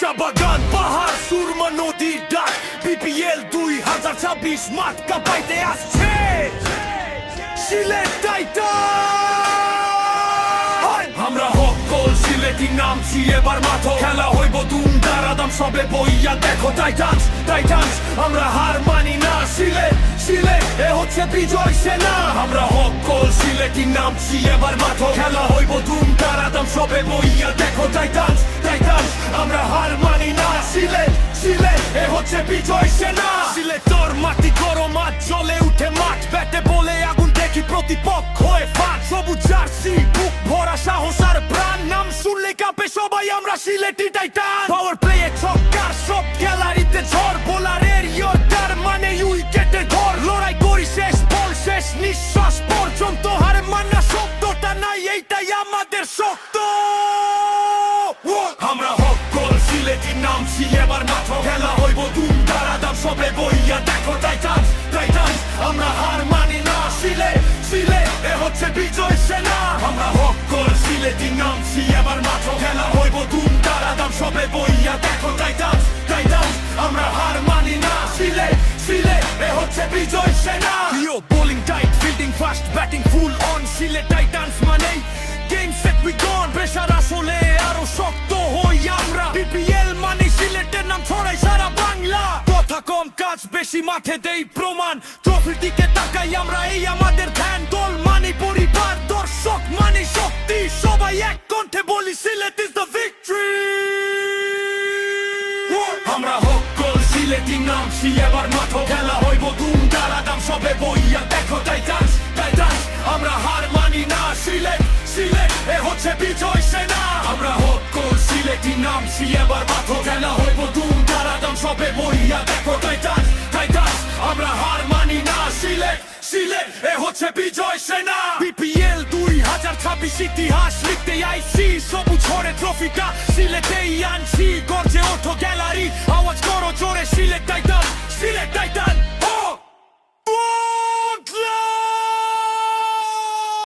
চা বাগান পাহাড়, সুরমা নদীর ডাক। বিপিএল দুই হাজার ছাব্বিশ মাঠ কাঁপাইতে আসছে। সিলেট টাইটান আমরা হকল সিলেটি নামছি এবার মাঠো খেলা হইব দুম দারাদাম সবে বইয়া দেখো টাইটান্স। টাইটান্স, আমরা হার মানি না, সিলেট সিলেট, এ হচ্ছে বিজয় সেনা। আমরা হকল সিলেটি নামছি এবার মাঠো খেলা হইব দুম দারাদাম সবে বইয়া দেখো টাইটান্স। হচ্ছে বিজয় সেনা। সিলেট তোর মাটি গরম মাঠ জ্বলে উঠে মাঠ। ব্যাটে বলে আগুন দেখি প্রতিপক্ষ হয়ে ফাট সবুজ জার্সি বুক ভরা সাহস আর প্রাণ। নাম শুনলে কাঁপে সবাই আমরা সিলেটি টাইটান। পাওয়ার প্লে ছক্কার সব গ্যালারিতে ঝড়। বোলারের ইয়র্কার মানে উইকেটে ঘর লড়াই করি শেষ বল শেষ নিঃশ্বাস পর্যন্ত হার মানা শব্দটা নাই এইটাই আমাদের শক্ত। আমরা হক গোল সিলেটি নামছি এবার মাঠ খেলা হইব fast batting full on Sylhet Titans মানেই game set we gone pressure আসলে আরও শক্ত হই আমরা। বিপিএল মানে সিলেটের নাম ছড়াই সারা বাংলা। কথা কম, কাজ বেশি, মাঠে দেই প্রমাণ। ট্রফির দিকে তাকাই আমরা, এই আমাদের ধ্যান দল মানে পরিবার। দর্শক মানে শক্তি, সবাই এক কণ্ঠে বলি সিলেট ইজ দ্য ভিক্টরি আমরা হোক গোল সিলেটি নামছি এবার মাঠ খেলা হইব। দুম দারাদাম সবে বইয়া দেখো টাইটান্স নামছি এবার মাঠ খেলা হইব দুম। দাঁড়াতাম সবে বইয়া দেখো টাইটান্স টাইটান্স আমরা হার মানি না, সিলেট সিলেট। এ হচ্ছে বিজয় সেনা। বিপিএল দুই হাজার ছাব্বিশ ইতিহাস লিখতে আইসি। সবুজ হরে ট্রফিটা সিলেটেই আনছি।